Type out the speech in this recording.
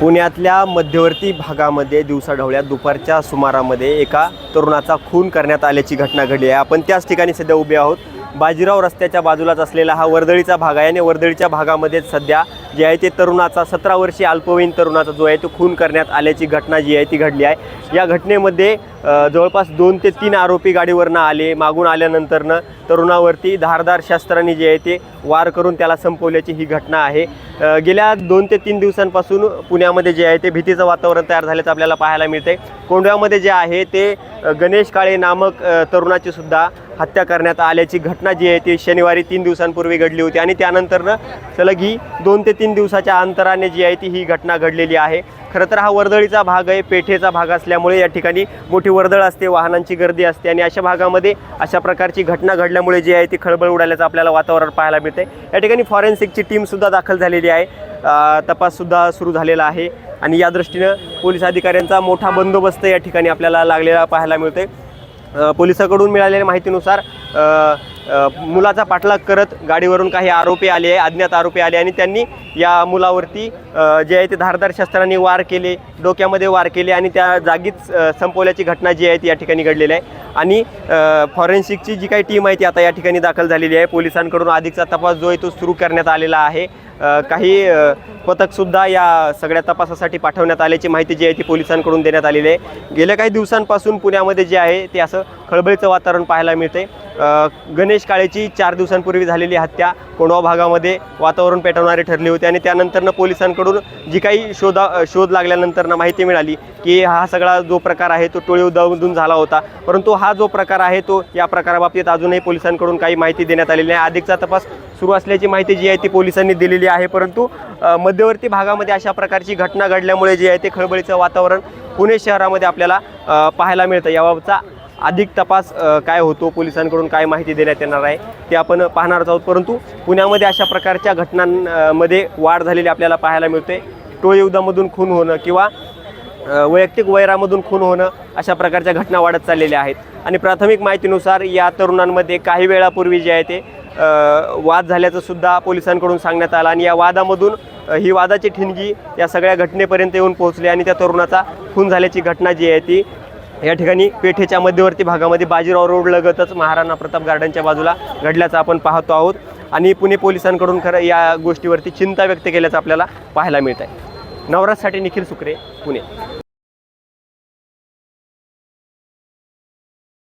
पुण्यातल्या मध्यवर्ती भागामध्ये दिवसाढवळ्या दुपारच्या सुमारामध्ये एका तरुणाचा खून करण्यात आल्याची घटना घडली आहे. आपण त्याच ठिकाणी सध्या उभे आहोत. बाजीराव रस्त्याच्या बाजूलाच असलेला हा वर्दळीचा भाग आहे. आणि वर्दळीच्या भागामध्ये सध्या जे आहे ते तरुणाचा सतरा वर्षीय अल्पवयीन तरुणाचा जो आहे तो खून करण्यात आल्याची घटना जी आहे ती घडली आहे. या घटनेमध्ये जवळपास दोन ते तीन आरोपी गाडीवरनं आले. मागून आल्यानंतरनं तरुणावरती धारदार शस्त्रांनी जे आहे ते वार करून त्याला संपवल्याची ही घटना आहे. गेल्या दोन ते तीन दिवसांपासून पुण्यामध्ये जे आहे ते भीतीचं वातावरण तयार झाल्याचं आपल्याला पाहायला मिळते कोंढव्यामध्ये जे आहे ते गणेश काळे नामक तरुणाची सुद्धा हत्या करण्यात आल्याची घटना जी आहे ती शनिवारी तीन दिवसांपूर्वी घडली होती आणि त्यानंतरनं सलग ही दोन ते तीन दिवसाच्या अंतराने जी आहे ती ही घटना घडलेली आहे. खरं तर हा वर्दळीचा भाग आहे पेठेचा भाग असल्यामुळे या ठिकाणी मोठी वर्दळ असते वाहनांची गर्दी असते आणि अशा भागामध्ये अशा प्रकारची घटना घडल्यामुळे जी आहे ती खळबळ उडाल्याचं आपल्याला वातावरण पाहायला मिळते या ठिकाणी फॉरेन्सिकची टीमसुद्धा दाखल झालेली आहे. तपाससुद्धा सुरू झालेला आहे आणि या दृष्टीनं पोलीस अधिकाऱ्यांचा मोठा बंदोबस्त या ठिकाणी आपल्याला लागलेला पाहायला मिळते पोलिसाकडून मिळालेल्या माहितीनुसार मुलाचा पाठलाग करत गाडीवरून काही आरोपी आले अज्ञात आरोपी आले आणि त्यांनी या मुलावरती जे आहे ते धारदार शस्त्रांनी वार केले डोक्यामध्ये वार केले आणि त्या जागीच संपवल्याची घटना जी आहे ती या ठिकाणी घडलेली आहे. आणि फॉरेन्सिकची जी काही टीम आहे ती आता या ठिकाणी दाखल झालेली आहे. पोलिसांकडून अधिकचा तपास जो आहे तो सुरू करण्यात आलेला आहे. काही पथकसुद्धा या सगळ्या तपासासाठी पाठवण्यात आल्याची माहिती जी आहे ती पोलिसांकडून देण्यात आलेली आहे. गेल्या काही दिवसांपासून पुण्यामध्ये जे आहे ते असं खळबळीचं वातावरण पाहायला मिळते गणेश दिनेश काळेची चार दिवसांपूर्वी झालेली हत्या कोंडवा भागामध्ये वातावरण पेटवणारी ठरली होती आणि त्यानंतरनं पोलिसांकडून जी काही शोधा शोध लागल्यानंतरनं माहिती मिळाली की हा सगळा जो प्रकार आहे तो टोळी उदावून झाला होता. परंतु हा जो प्रकार आहे तो या प्रकाराबाबतीत अजूनही पोलिसांकडून काही माहिती देण्यात आलेली आहे अधिकचा तपास सुरू असल्याची माहिती जी आहे ती पोलिसांनी दिलेली आहे. परंतु मध्यवर्ती भागामध्ये अशा प्रकारची घटना घडल्यामुळे जे आहे ते खळबळीचं वातावरण पुणे शहरामध्ये आपल्याला पाहायला मिळतं. याबाबतचा अधिक तपास काय होतो पोलिसांकडून काय माहिती देण्यात येणार आहे ते आपण पाहणारच आहोत. परंतु पुण्यामध्ये अशा प्रकारच्या घटनांमध्ये वाढ झालेली आपल्याला पाहायला मिळते. टोळीयुद्धामधून खून होणं किंवा वैयक्तिक वैरामधून खून होणं अशा प्रकारच्या घटना वाढत चाललेल्या आहेत. आणि प्राथमिक माहितीनुसार या तरुणांमध्ये काही वेळापूर्वी जे आहे ते वाद झाल्याचं सुद्धा पोलिसांकडून सांगण्यात आलं. आणि या वादामधून ही वादाची ठिणगी या सगळ्या घटनेपर्यंत येऊन पोहोचली आणि त्या तरुणाचा खून झाल्याची घटना जी आहे ती या ठिकाणी पेठेच्या मध्यवर्ती भागामध्ये बाजीराव रोड लगतच महाराणा प्रताप गार्डनच्या बाजूला घडल्याचं आपण पाहतो आहोत. आणि पुणे पोलिसांकडून खरं या गोष्टीवरती चिंता व्यक्त केल्याचं आपल्याला पाहायला मिळत आहे नवराजसाठी निखिल सुक्रे पुणे.